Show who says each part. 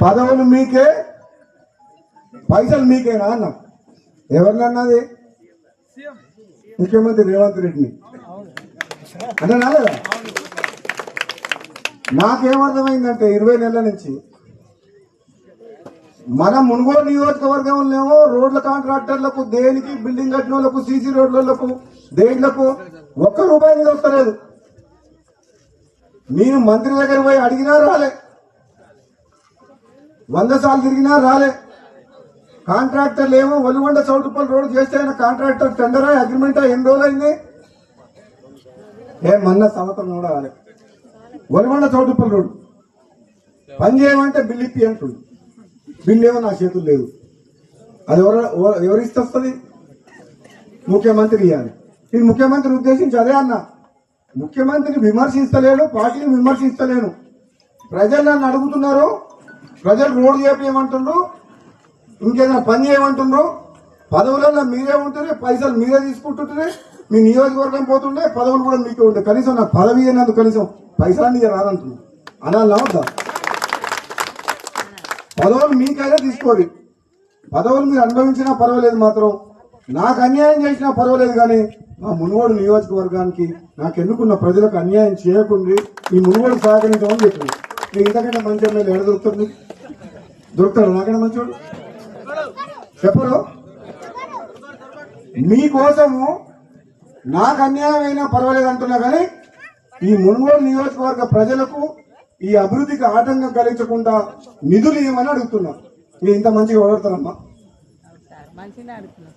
Speaker 1: పదవులు మీకే పైసలు మీకేనా అన్నా. ఎవరిని అన్నది ముఖ్యమంత్రి రేవంత్ రెడ్డిని. అంటే నాలేదా నాకేమర్థమైందంటే ఇరవై నెలల నుంచి మన మునుగోలు నియోజకవర్గంలో రోడ్ల కాంట్రాక్టర్లకు దేనికి బిల్డింగ్ కట్టిన వాళ్ళకు సీసీ రోడ్లకు దేంట్లకు ఒక్క రూపాయి వస్తలేదు. నేను మంత్రి దగ్గర పోయి అడిగినా రాలే. వంద సార్లు తిరిగినా రాలే. కాంట్రాక్టర్లు ఏమో ఒలిగొండ చౌటుపల్లి రోడ్ చేస్తే ఆయన కాంట్రాక్టర్ టెండరా అగ్రిమెంటా ఎన్ని రోజులైంది? అయింది ఏ మొన్న సంవత్సరం కూడా రాలే. ఒలిగొండ చౌటుపల్లి రోడ్. పని చేయమంటే బిల్ ఇప్పి అంటుంది బిల్ ఏమో నా చేతులు లేదు అది ఎవరు ఎవరు- ఎవరిస్తే వస్తుంది ముఖ్యమంత్రి ఇవ్వాలి నేను ముఖ్యమంత్రి ఉద్దేశించి అదే అన్నా. ముఖ్యమంత్రిని విమర్శిస్తలేను పార్టీని విమర్శిస్తలేను. ప్రజలు నన్ను అడుగుతున్నారు ప్రజలకు రోడ్డు చేపించమంటుండ్రు ఇంకేదైనా పని చేయమంటుండ్రు పదవులలో మీరే ఉంటుండే పైసలు మీరే తీసుకుంటుంటే మీ నియోజకవర్గం పోతుండే పదవులు కూడా మీకే ఉంటాయి కనీసం నాకు పదవి అయినందుకు కనీసం పైసలు రాదంటున్నాను అలా అనాలా పదవులు మీకైనా తీసుకోరు పదవులు మీరు అనుభవించినా పర్వాలేదు మాత్రం. నాకు అన్యాయం చేసినా పర్వాలేదు కానీ మా మునుగోడు నియోజకవర్గానికి నాకు ఎన్నుకున్న ప్రజలకు అన్యాయం చేయకుండా ఈ మునుగోడు సహకరించమని చెప్పింది మీ ఇంతకంటే మంచి ఎమ్మెల్యే ఎక్కడ దొరుకుతుంది? దొరుకుతారు నాకంటే మంచివాడు చెప్పరు? మీకోసము నాకు అన్యాయం అయినా పర్వాలేదు అంటున్నా కానీ ఈ మునుగోలు నియోజకవర్గ ప్రజలకు ఈ అభివృద్ధికి ఆటంకం కలిగించకుండా నిధులు ఇవ్వమని అడుగుతున్నా. మీరు ఇంత మంచిగా ఓడతారమ్మా